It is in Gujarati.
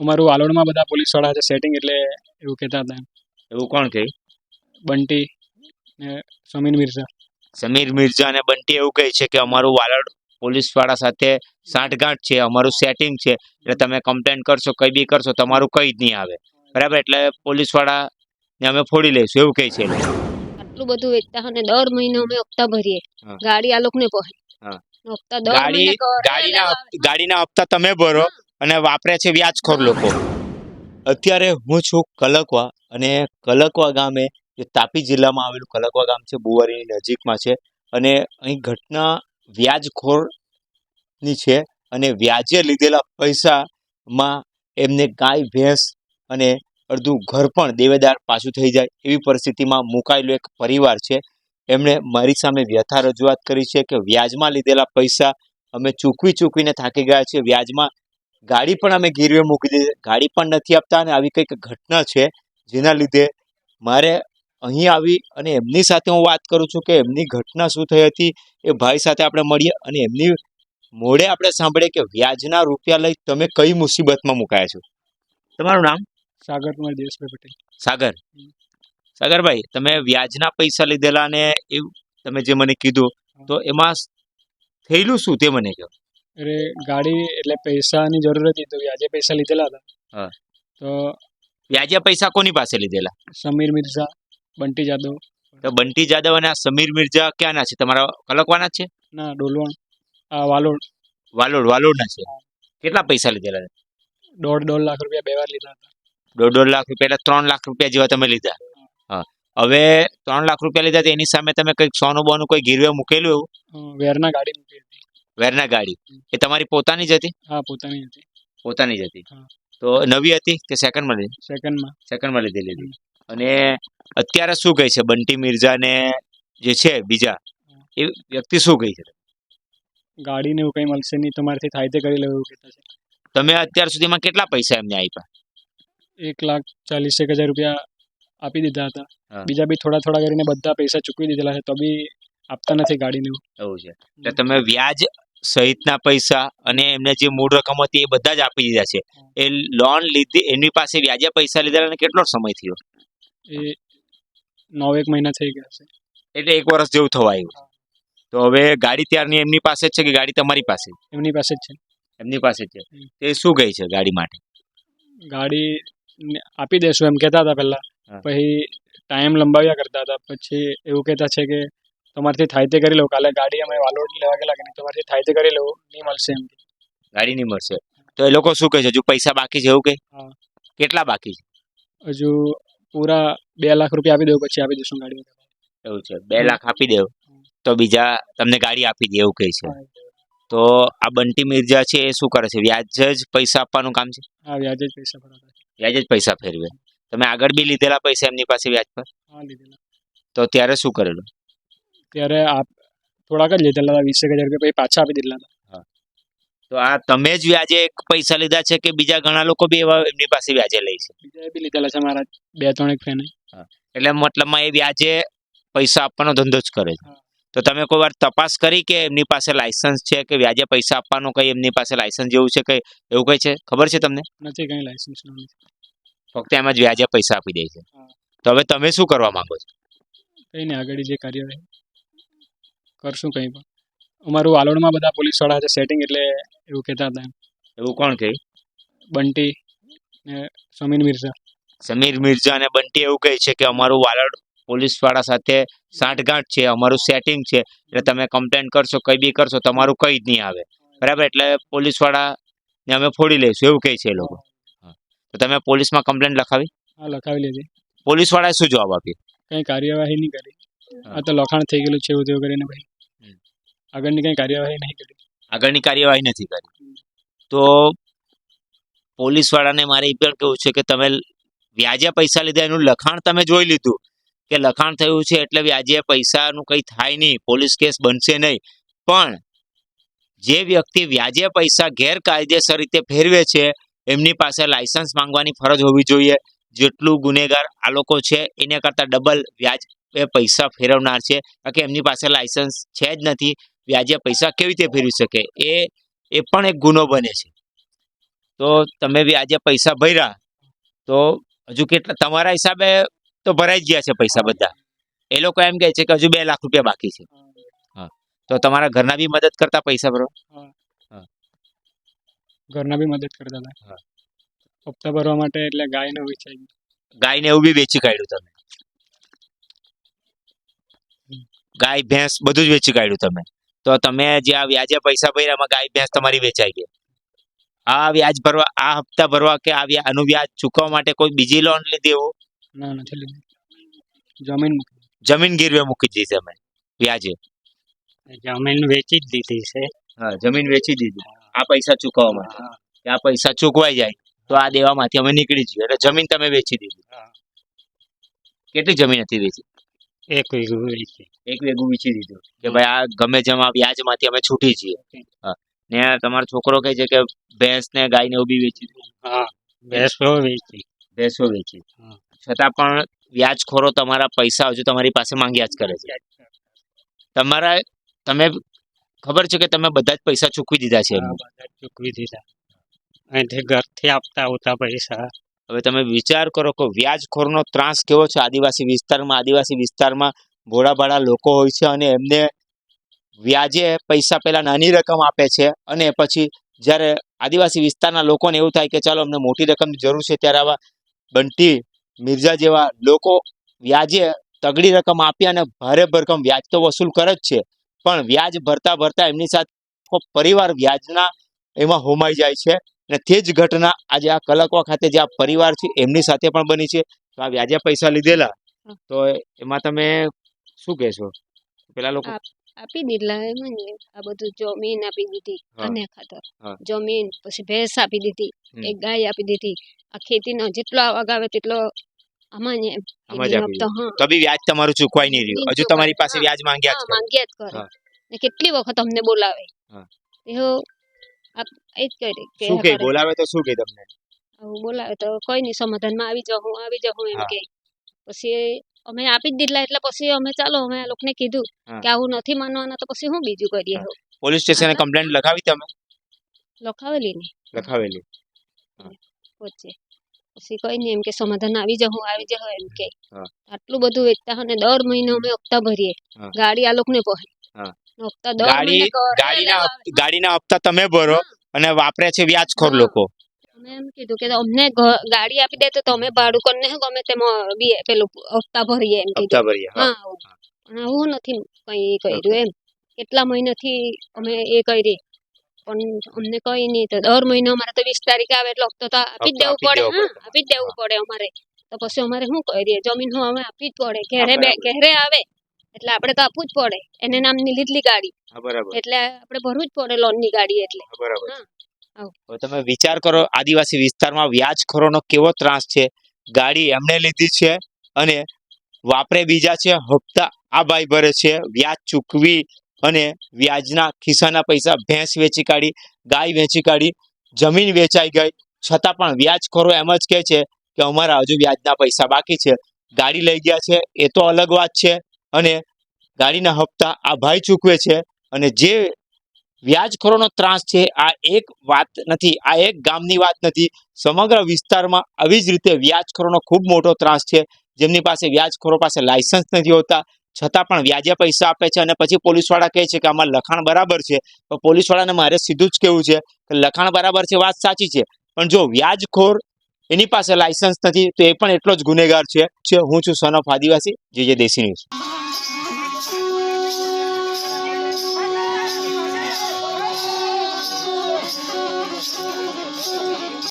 અમારું વાલોડમાં બધા પોલીસવાળા છે સેટિંગ એટલે એવું કહેતા હતા એવું કોણ કહે? બંટી ને સમીર મિર્ઝા. સમીર મિર્ઝા અને બંટી એવું કહે છે કે અમારું વાલોડ પોલીસવાળા સાથે સાંઠગાંઠ છે અમારું સેટિંગ છે એટલે તમે કમ્પ્લેન કરશો કઈ બી કરશો તમારું કઈ જ નહીં આવે. બરાબર? એટલે પોલીસવાળા ને અમે ફોડી લઈશું એવું કહે છે એ લોકો. આટલું બધું વેચતા અને દર મહિને અમે હપ્તા ભરીએ. ગાડી આ લોકોને પહોંચે હપ્તા દર ગાડી મહિને કરે, ગાડીના હપ- ગાડીના હપ્તા તમે ભરો અને વાપરે છે વ્યાજખોર લોકો. અત્યારે હું છું કલકવા અને કલકવા ગામે જે તાપી જિલ્લામાં આવેલું કલકવા ગામ છે બુવારીની નજીકમાં છે અને અહીં ઘટના વ્યાજખોરની છે અને વ્યાજે લીધેલા પૈસામાં એમને ગાય ભેંસ અને અડધું ઘર પણ દેવેદાર પાછું થઈ જાય એવી પરિસ્થિતિમાં મુકાયેલો એક પરિવાર છે. એમણે મારી સામે વ્યથા રજૂઆત કરી છે કે વ્યાજમાં લીધેલા પૈસા અમે ચૂકવી ચૂકવીને થાકી ગયા છીએ. વ્યાજમાં ગાડી પણ અમે ગીરવે મૂકી દીધી ગાડી પણ નથી આપતા અને આવી કંઈક ઘટના છે જેના લીધે મારે અહીં આવી અને એમની સાથે હું વાત કરું છું કે એમની ઘટના શું થઈ હતી, એ ભાઈ સાથે આપણે મળીએ અને એમની મોડે આપણે સાંભળીએ કે વ્યાજના રૂપિયા લઈ તમે કઈ મુસીબતમાં મુકાયા છો. તમારું નામ? સાગર કુમાર દેવસભાઈ પટેલ. સાગર? સાગરભાઈ તમે વ્યાજના પૈસા લીધેલા ને એવું તમે જે મને કીધું તો એમાં થયેલું શું તે મને કહો. અરે ગાડી એટલે પૈસાની જરૂર હતી તો વ્યાજે પૈસા લીધેલા હતા. હા. તો વ્યાજે પૈસા કોની પાસે લીધેલા? સમીર મિર્ઝા બંટી જાદવ. તો બંટી જાદવ અને આ સમીર મિર્ઝા ક્યાંના છે? તમારા કલકવાના છે? ના ડોલવણ. આ વાલોડ. વાલોડ વાલોડના છે. કેટલા પૈસા લીધેલા દોઢ દોઢ લાખ રૂપિયા બે વાર લીધા હતા. દોઢ દોઢ લાખ રૂપિયા એટલે ત્રણ લાખ રૂપિયા જેવા તમે લીધા. હા. હવે ત્રણ લાખ રૂપિયા લીધા એની સામે તમે કંઈક સોનું બોનું કોઈ ગીરવે મૂકેલું એવું? વેરના ગાડી મૂકી હતી. વેરના ગાડી. એ તમારી પોતાની જ હતી? હા પોતાની હતી. પોતાની જ હતી. તો નવી હતી કે સેકન્ડમાં લીધી? સેકન્ડમાં સેકન્ડમાં લીધી લીધી. અને અત્યારે શું કહે છે? બંટી મિર્ઝા ને જે છે બીજા એ વ્યક્તિ શું કહે છે? ગાડીને એવું કંઈ મળશે નહીં તમારાથી થાય તે કરી લેવું કહેતા છે. તમે અત્યાર સુધીમાં કેટલા પૈસા એમને આપ્યા? એક લાખ ચાલીસ એક હજાર રૂપિયા આપી દીધા હતા. હા. બીજા બી થોડા થોડા કરીને બધા પૈસા ચૂકવી દીધેલા છે તો બી આપતા નથી ગાડીને એવું. એવું છે. એટલે તમે વ્યાજ સહિતના પૈસા અને એમને જે મૂળ રકમ હતી એ બધા જ આપી દીધા છે. એ લોન લીધી એની પાસે વ્યાજે પૈસા લીધેલા અને કેટલો સમય થયો? એ નવ એક મહિના થઈ ગયા છે. એટલે એક વર્ષ જેવું થવા આવ્યું તો હવે ગાડી ત્યારની એમની પાસે જ છે કે ગાડી તમારી પાસે? જ? એમની પાસે જ છે. એમની પાસે જ છે. હમ. તે શું ગઈ છે ગાડી માટે? ગાડી આપી દેશું એમ કહેતા હતા પહેલા. પછી ટાઈમ લંબાવ્યા કરતા હતા. પછી એવું કહેતા છે કે તમારથી થાય તે કરી લઉં કાલે ગાડી અમે વાલોડ લેવા ગયેલા કે નહીં તમારથી થાય તે કરી લઉં નહીં મળશે એમ. ગાડી નહીં મળશે. તો એ લોકો શું કહે છે? હજુ પૈસા બાકી છે એવું કહે? કેટલા બાકી છે? હજુ પૂરા બે લાખ રૂપિયા આપી દઉં પછી આપી દઈશું ગાડી. એવું છે. બે લાખ આપી દેવ. તો બીજા તમને ગાડી આપી દે એવું કહે છે. તો આ બંટી મિર્જા છે એ શું કરે છે? વ્યાજ જ પૈસા આપવાનું કામ છે? હા વ્યાજ જ પૈસા ભરવા વ્યાજ જ પૈસા ફેરવે. તમે આગળ બી લીધેલા પૈસા એમની પાસે વ્યાજ પર? હા લીધેલા. તો ત્યારે શું કરેલું? ત્યારે આપ થોડાક જ લીધેલા હતા વીસ એક હજાર રૂપિયા પછી પાછા આપી દીધેલા હતા. તો આ તમે જ વ્યાજે પૈસા લીધા છે કે બીજા ઘણા લોકો બી એવા એમની પાસે વ્યાજે લે છે? બીજા બી લીધેલા છે મારા બે ત્રણ એક ફ્રેન્ડ. એટલે મતલબમાં એ વ્યાજે પૈસા આપવાનો ધંધો જ કરે છે. તો તમે કોઈ વાર તપાસ કરી કે એમની પાસે લાયસન્સ છે કે વ્યાજે પૈસા આપવાનું કઈ એમની પાસે લાયસન્સ જેવું છે કંઈ એવું કઈ છે? ખબર છે તમને? નથી કઈ લાયસન્સ ફક્ત એમ જ વ્યાજે પૈસા આપી દે છે. તો હવે તમે શું કરવા માંગો છો? કઈ નહીં આગળ જે કાર્યવાહી કરશું કંઈ પણ. અમારું વાલોડમાં બધા પોલીસવાળા છે સેટિંગ એટલે એવું કહેતા હતા એવું કોણ કહે બંટી ને સમીર મિર્ઝા. સમીર મિર્ઝા અને બંટી એવું કહે છે કે અમારું વાલડ પોલીસવાળા સાથે સાંઠગાંઠ છે અમારું સેટિંગ છે એટલે તમે કમ્પ્લેન કરશો કંઈ બી કરશો તમારું કંઈ જ નહીં આવે. બરાબર? એટલે પોલીસવાળાને ને અમે ફોડી લઈશું એવું કહે છે એ લોકો. તો તમે પોલીસમાં કમ્પ્લેન લખાવી? હા લખાવી લીધી પોલીસવાળાએ શું જવાબ આપ્યો? કંઈ કાર્યવાહી નહીં કરી. આ તો લખાણ થઈ ગયેલું છે એવું તેવું કરીને ભાઈ. આગળની કંઈ કાર્યવાહી નહીં કરી. આગળની કાર્યવાહી નથી કરી. તો પોલીસવાળાને મારે એ પણ કેવું છે કે તમે વ્યાજે પૈસા લીધા એનું લખાણ તમે જોઈ લીધું. કે લખાણ થયું છે એટલે વ્યાજે પૈસાનું કંઈ થાય નહીં, પોલીસ કેસ બનશે નહીં. પણ જે વ્યક્તિ વ્યાજે પૈસા ગેરકાયદેસર રીતે ફેરવે છે, એમની પાસે લાયસન્સ માંગવાની ફરજ હોવી જોઈએ. જેટલું ગુનેગાર આ લોકો છે, એને કરતાં ડબલ વ્યાજ એ પૈસા ફેરવનાર છે. કારણ કે એમની પાસે લાયસન્સ છે જ નથી. વ્યાજે પૈસા કેવી રીતે ફેરવી શકે? એ એ પણ એક ગુનો બને છે. તો તમે વ્યાજે પૈસા ભર્યા, તો હજુ કેટલા, તમારા હિસાબે તો ભરાઈ ગયા છે પૈસા બધા. એ લોકો એમ કહે છે કે હજુ બે લાખ રૂપિયા બાકી છે. તો તમારા ઘરના બી મદદ કરતા પૈસા ભરો. ઘરના બી મદદ કરતા હતા. હપ્તા ભરવા માટે એટલે ગાયને વેચાઈ ગઈ. ગાયને એવું બી વેચી કાઢ્યું તમે. ગાય ભેંસ બધું જ વેચી કાઢ્યું તમે. તો તમે જે આ વ્યાજે પૈસા ભર્યા એમાં ગાય ભેંસ તમારી વેચાઈ ગઈ. આ વ્યાજ ભરવા આ હપ્તા ભરવા કે આ આનું વ્યાજ ચૂકવવા માટે કોઈ બીજી લોન લીધી એવું ના નથી લીધી જમીન જમીન ગીરવે મૂકી દીધી અમે વ્યાજે. જમીન વેચી જ દીધી છે. હા જમીન વેચી દીધી. આ પૈસા ચૂકવવા માટે. આ પૈસા ચૂકવાઈ જાય તો આ દેવામાંથી અમે નીકળી જઈએ. એટલે જમીન તમે વેચી દીધી. કેટલી જમીન હતી વેચી? એક વેગું વેચી. એક વેગું વેચી દીધું. કે ભાઈ આ ગમે જેમ આ વ્યાજમાંથી અમે છૂટી જઈએ. હા. ને તમારો છોકરો કહે છે કે ભેંસ ને ગાય ને એવું બી વેચી દીધું. હા ભેંસ વેચી. ભેંસો વેચી. છતાં પણ વ્યાજખોરો તમારા પૈસા હજુ તમારી પાસે માંગ્યા જ કરે છે. તમારા તમે ખબર છે કે તમે બધા જ પૈસા ચૂકવી દીધા છે. ચૂકવી દીધા. અહીંથી ઘરથી આપતા હોતા પૈસા. હવે તમે વિચાર કરો કે વ્યાજખોરનો ત્રાસ કેવો છે? આદિવાસી વિસ્તારમાં આદિવાસી વિસ્તારમાં ભોળાભાળા લોકો હોય છે અને એમને વ્યાજે પૈસા પહેલા નાની રકમ આપે છે અને પછી જ્યારે આદિવાસી વિસ્તારના લોકોને એવું થાય કે ચાલો અમને મોટી રકમની જરૂર છે ત્યારે આવા બંટી મિર્ઝા જેવા લોકો વ્યાજે તગડી રકમ આપી અને ભારે ભરકમ વ્યાજ તો વસૂલ કરે જ છે. પણ વ્યાજ ભરતા ભરતા એમની સાથે પરિવાર વ્યાજના એમાં હોમાઈ જાય છે અને તે જ ઘટના આજે આ કલકવા ખાતે જે આ પરિવાર છે એમની સાથે પણ બની છે. તો આ વ્યાજે પૈસા લીધેલા. તો એમાં તમે શું કહેશો? પેલા લોકો આપી દીધલા એમ ને. આ બધું જમીન આપી દીધી. અને ખાતર. જમીન પછી ભેંસ આપી દીધી એક ગાય આપી દીધી. આ ખેતીનો જેટલો આવક આવે તેટલો આમાં તો બી વ્યાજ તમારું ચૂકવાઈ નહીં રહ્યું. હજુ તમારી પાસે વ્યાજ માંગ્યા જ માંગ્યા જ કરે. ને કેટલી વખત અમને બોલાવે. હા. એવો એ જ કરે કે શું કે બોલાવે તો શું કે તમને? બોલાવે તો કોઈ નહીં સમાધાનમાં આવી જાઉં આવી જાઉં એમ. કે. પછી અમે આપી જ દીધલા એટલે પછી અમે ચાલો અમે આ લોકોને કીધું કે આવું નથી માનવાના તો પછી હું બીજું કરીએ? પોલીસ સ્ટેશને. કમ્પ્લેન્ટ લખાવી તમે? લખાવેલી. ને લખાવેલી વચ્ચે પછી કઈ નહીં એમ કે સમાધાન આવી જાઉં આવી જાઉં એમ કે. આટલું બધું વેચતા અને દર મહિને અમે હપ્તા ભરીએ. ગાડી આ લોકોને ગાડી ગાડીના ગાડીના હપ્તા તમે ભરો અને વાપરે છે વ્યાજખોર લોકો. અમે એમ કીધું કે અમને ગાડી આપી દે તો અમે ભાડું કરીને ગમે તેમાં બી પેલું હપ્તા ભરીએ એમ હપ્તા કીધું ભરીએ હા. આવું. નથી કઈ કર્યું એમ. કેટલા મહિનાથી અમે એ કરી. પણ અમને કઈ નહીં તો દર મહિને અમારે તો વીસ તારીખ આવે એટલે હપ્તો તો આપી જ દેવું પડે હા. આપી જ દેવું પડે અમારે. તો પછી અમારે શું કરીએ? જમીન હું અમે આપવી જ પડે. ઘેરે બે ઘેરે આવે એટલે આપણે તો આપવું જ પડે. એને નામની લીધલી ગાડી. એટલે આપણે ભરવું જ પડે લોનની ગાડી એટલે. બરાબર. તમે વિચાર કરો, આદિવાસી વિસ્તારમાં વ્યાજખોરોનો કેવો ત્રાસ છે? ગાડી એમણે લીધી છે અને વાપરે બીજા છે, હપ્તા આ ભાઈ ભરે છે, વ્યાજ ચૂકવી અને વ્યાજના ખિસ્સાના પૈસા ભેંસ વેચી કાઢી, ગાય વેચી કાઢી, જમીન વેચાઈ ગઈ. છતાં પણ વ્યાજખોરો એમ જ કહે છે કે અમારા હજુ વ્યાજના પૈસા બાકી છે. ગાડી લઈ ગયા છે, એ તો અલગ વાત છે. અને ગાડીના હપ્તા આ ભાઈ ચૂકવે છે અને જે વ્યાજખોરોનો ત્રાસ છે. આ એક વાત નથી, આ એક ગામની વાત નથી. સમગ્ર વિસ્તારમાં આવી જ રીતે વ્યાજખોરોનો ખૂબ મોટો ત્રાસ છે. જેમની પાસે વ્યાજખોરો પાસે લાયસન્સ નથી હોતા, છતાં પણ વ્યાજે પૈસા આપે છે અને પછી પોલીસવાળા કહે છે કે આમાં લખાણ બરાબર છે. તો પોલીસવાળાને મારે સીધું જ કહેવું છે કે લખાણ બરાબર છે વાત સાચી છે. પણ જો વ્યાજખોર એની પાસે લાયસન્સ નથી, તો એ પણ એટલો જ ગુનેગાર છે હું છું સન ઓફ આદિવાસી, જે જે દેશી ન્યૂઝ